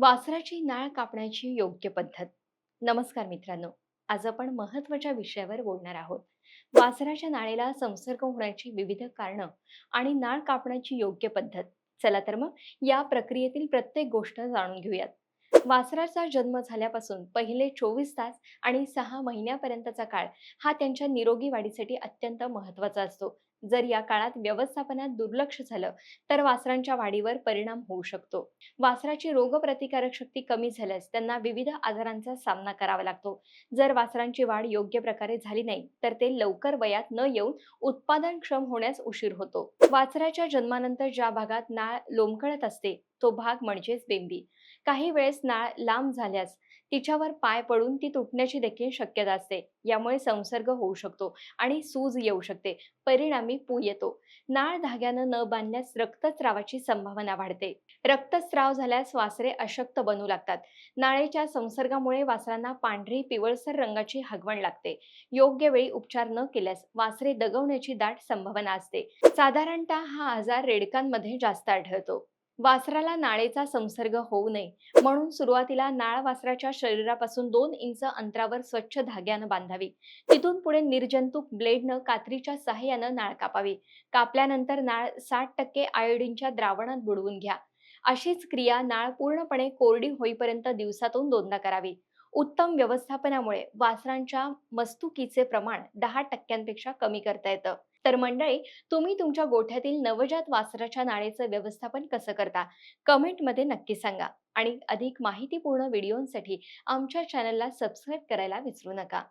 वासराची नाळ कापण्याची योग्य पद्धत. नमस्कार मित्रांनो आज आपण महत्त्वाच्या विषयावर बोलणार आहोत. वासराच्या नाळेला संसर्ग होण्याची विविध कारणं आणि नाळ कापण्याची योग्य पद्धत. चला तर मग या प्रक्रियेतील प्रत्येक गोष्ट जाणून घेऊयात. वासराचा जन्म झाल्यापासून पहिले चोवीस तास आणि सहा महिन्यापर्यंतचा काळ हा त्यांच्या निरोगी वाढीसाठी अत्यंत महत्त्वाचा असतो. जर या काळात व्यवस्थापनात दुर्लक्ष झालं तर वासरांच्या वाढीवर परिणाम होऊ शकतो. वासराची रोगप्रतिकारक शक्ती कमी झाल्यास त्यांना विविध आजारांचा सामना करावा लागतो. जर वासरांची वाढ योग्य प्रकारे झाली नाही तर ते लवकर वयात न येऊन उत्पादनक्षम होण्यास उशीर होतो. वासराच्या जन्मानंतर ज्या भागात नाळ लोंबकळत असते तो भाग म्हणजेच बेंबी. काही वेळेस नाळ लांब झाल्यास तिच्यावर पाय पडून ती तुटण्याची देखील शक्यता असते. यामुळे संसर्ग होऊ शकतो आणि सूज येऊ शकते. परिणामी पू येतो. नाळ धाग्यानं न बांधल्यास रक्तस्रावाची संभावना वाढते. रक्तस्राव झाल्यास वासरे अशक्त बनू लागतात. नाळेच्या संसर्गामुळे वासरांना पांढरी पिवळसर रंगाची हगवण लागते. योग्य वेळी उपचार न केल्यास वासरे दगवण्याची दाट संभावना असते. साधारणतः हा आजार रेडकांमध्ये जास्त आढळतो. वासराला नाळेचा संसर्ग होऊ नये. म्हणून सुरुवातीला नाळ वासराच्या शरीरापासून दोन इंच अंतरावर स्वच्छ धाग्यानं बांधावी. तिथून पुढे निर्जंतुक ब्लेडनं कात्रीच्या सहाय्यानं नाळ कापावी. कापल्यानंतर नाळ साठ टक्के आयोडीनच्या द्रावणात बुडवून घ्या. अशीच क्रिया नाळ पूर्णपणे कोरडी होईपर्यंत दिवसातून दोनदा करावी. उत्तम व्यवस्थापनामुळे वासरांच्या मस्तुकीचे प्रमाण दहा टक्क्यांपेक्षा कमी करता येतं. तर मंडळी तुम्ही तुमच्या गोठ्यातील नवजात वासराच्या नाळेचं व्यवस्थापन कसं करता? कमेंटमध्ये नक्की सांगा. आणि अधिक माहितीपूर्ण व्हिडिओंसाठी आमच्या चॅनलला सबस्क्राईब करायला विसरू नका.